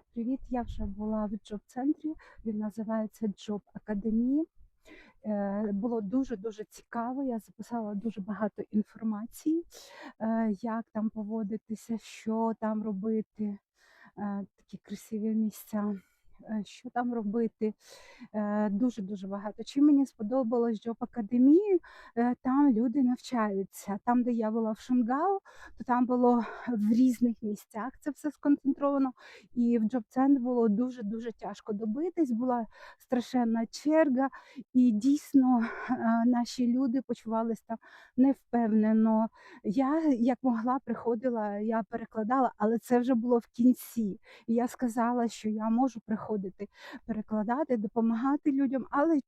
Привіт, я вже була в джоб-центрі. Він називається Джоб Академії. Е, Було дуже дуже цікаво. Я записала дуже багато інформації, е, як там поводитися, що там робити. Е, Такі красиві місця. Е, Що там робити? Е, Дуже дуже багато. Чим мені сподобалось Джоб Академії, там люди навчаються. Там, де я була в Шунгау, то там було в різних місцях це все сконцентровано. І в джоб-центр було дуже дуже тяжко добитись. Була страшенна черга, і дійсно е, наші люди почувалися там невпевнено. Я як могла приходила, я перекладала, але це вже було в кінці. І я сказала, що я можу приходити перекладати, допомагати людям, але е,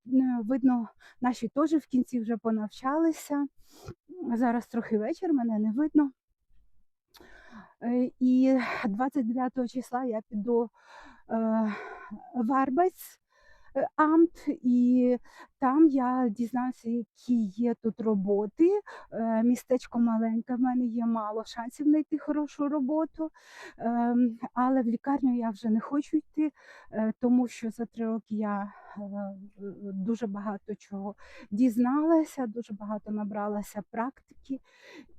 видно, наші теж в кінці вже понавчалися. Зараз трохи вечір, мене не видно. Е, І 29 числа я піду е, в Арбайц е, Амт, і там я дізнаюся, які є тут роботи. Е, Містечко маленьке, в мене є мало шансів знайти хорошу роботу, Ем, але в лікарню я вже не хочу йти, е, тому що за три роки я е, дуже багато чого дізналася, дуже багато набралася практики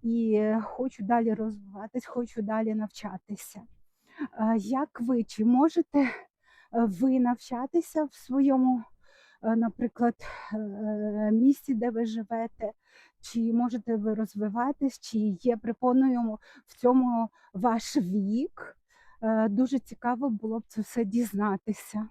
і хочу далі розвиватись, хочу далі навчатися. Е, Як ви, чи можете ви навчатися в своєму, е, наприклад, е, місці, де ви живете? Чи можете ви розвиватись, чи є препоною в цьому ваш вік? Е, Дуже цікаво було б це все дізнатися.